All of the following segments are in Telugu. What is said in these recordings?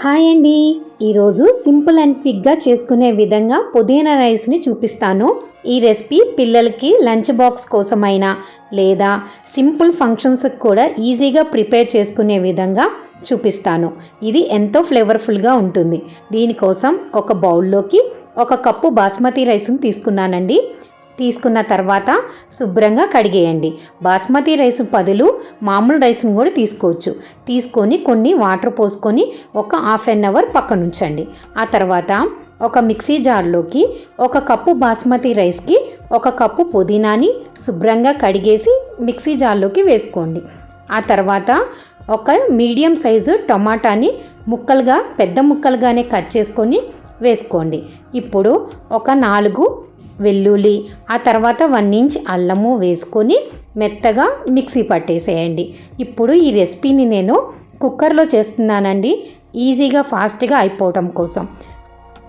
హాయ్ అండి. ఈరోజు సింపుల్ అండ్ క్విక్గా చేసుకునే విధంగా పుదీనా రైస్ని చూపిస్తాను. ఈ రెసిపీ పిల్లలకి లంచ్ బాక్స్ కోసమైనా లేదా సింపుల్ ఫంక్షన్స్కి కూడా ఈజీగా ప్రిపేర్ చేసుకునే విధంగా చూపిస్తాను. ఇది ఎంతో ఫ్లేవర్ఫుల్గా ఉంటుంది. దీనికోసం ఒక బౌల్లోకి ఒక కప్పు బాస్మతి రైస్ని తీసుకున్నానండి. తీసుకున్న తర్వాత శుభ్రంగా కడిగేయండి. బాస్మతి రైస్ బదులు మామూలు రైస్ని కూడా తీసుకోవచ్చు. తీసుకొని కొన్ని వాటర్ పోసుకొని ఒక హాఫ్ అన్ అవర్ పక్కన ఉంచండి ఆ తర్వాత ఒక మిక్సీ జార్లోకి ఒక కప్పు బాస్మతి రైస్కి ఒక కప్పు పుదీనాని శుభ్రంగా కడిగేసి మిక్సీ జార్లోకి వేసుకోండి. ఆ తర్వాత ఒక మీడియం సైజు టమాటాని ముక్కలుగా పెద్ద ముక్కలుగానే కట్ చేసుకొని వేసుకోండి. ఇప్పుడు ఒక నాలుగు వెల్లుల్లి ఆ తర్వాత వన్ ఇంచ్ అల్లము వేసుకొని మెత్తగా మిక్సీ పట్టేసేయండి. ఇప్పుడు ఈ రెసిపీని నేను కుక్కర్లో చేస్తున్నానండి. ఈజీగా ఫాస్ట్గా అయిపోవటం కోసం.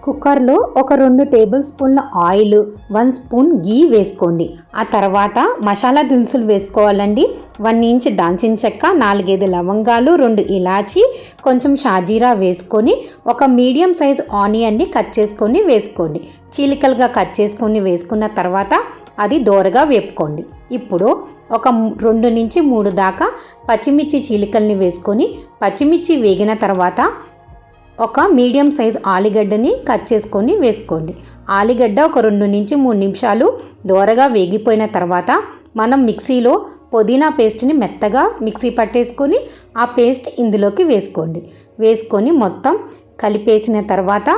కుక్కర్లో ఒక రెండు టేబుల్ స్పూన్ల ఆయిల్ వన్ స్పూన్ గీ వేసుకోండి. ఆ తర్వాత మసాలా దినుసులు వేసుకోవాలండి. వన్ ఇంచ్ దాల్చిన చెక్క నాలుగైదు లవంగాలు రెండు ఇలాచి కొంచెం షాజీరా వేసుకొని ఒక మీడియం సైజ్ ఆనియన్ని కట్ చేసుకొని వేసుకోండి. చీలికలుగా కట్ చేసుకొని వేసుకున్న తర్వాత అది దోరగా వేపుకోండి. ఇప్పుడు ఒక రెండు నుంచి మూడు దాకా పచ్చిమిర్చి చీలికల్ని వేసుకొని పచ్చిమిర్చి వేగిన తర్వాత ఒక మీడియం సైజ్ ఆలుగడ్డని కట్ చేసుకొని వేసుకోండి. ఆలుగడ్డ ఒక రెండు నుంచి మూడు నిమిషాలు దోరగా వేగిపోయిన తర్వాత మనం మిక్సీలో పుదీనా పేస్ట్ని మెత్తగా మిక్సీ పట్టేసుకొని ఆ పేస్ట్ ఇందులోకి వేసుకోండి. వేసుకొని మొత్తం కలిపేసిన తర్వాత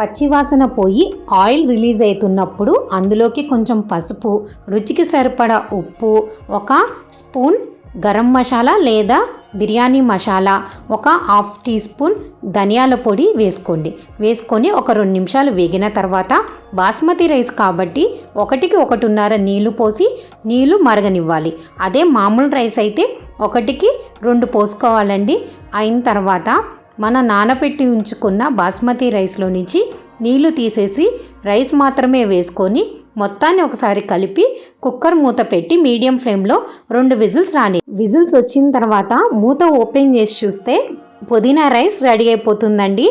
పచ్చివాసన పోయి ఆయిల్ రిలీజ్ అవుతున్నప్పుడు అందులోకి కొంచెం పసుపు రుచికి సరిపడా ఉప్పు ఒక స్పూన్ గరం మసాలా లేదా బిర్యానీ మసాలా ఒక హాఫ్ టీ స్పూన్ ధనియాల పొడి వేసుకోండి. వేసుకొని ఒక రెండు నిమిషాలు వేగిన తర్వాత బాస్మతి రైస్ కాబట్టి ఒకటికి ఒకటిన్నర నీళ్ళు పోసి నీళ్ళు మరగనివ్వాలి. అదే మామూలు రైస్ అయితే ఒకటికి రెండు పోసుకోవాలండి. అయిన తర్వాత మన నానబెట్టి ఉంచుకున్న బాస్మతి రైస్లో నుంచి నీళ్ళు తీసేసి రైస్ మాత్రమే వేసుకొని మొత్తాన్ని ఒకసారి కలిపి కుక్కర్ మూత పెట్టి మీడియం ఫ్లేమ్లో రెండు విజిల్స్ రాని విజిల్స్ వచ్చిన తర్వాత మూత ఓపెన్ చేసి చూస్తే పుదీనా రైస్ రెడీ అయిపోతుందండి.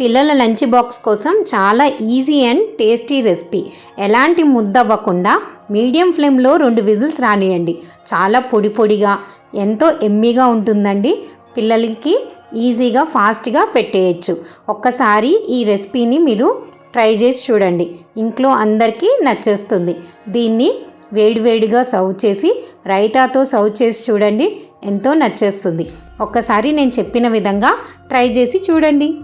పిల్లల లంచ్ బాక్స్ కోసం చాలా ఈజీ అండ్ టేస్టీ రెసిపీ. ఎలాంటి ముద్ద అవ్వకుండా మీడియం ఫ్లేమ్లో రెండు విజిల్స్ రానియండి. చాలా పొడి పొడిగా ఎంతో ఎమ్మీగా ఉంటుందండి. పిల్లలకి ఈజీగా ఫాస్ట్గా పెట్టేయచ్చు. ఒక్కసారి ఈ రెసిపీని మీరు ట్రై చేసి చూడండి. ఇంట్లో అందరికీ నచ్చేస్తుంది. దీన్ని వేడివేడిగా సర్వ్ చేసి రైతాతో సర్వ్ చేసి చూడండి. ఎంతో నచ్చేస్తుంది. ఒక్కసారి నేను చెప్పిన విధంగా ట్రై చేసి చూడండి.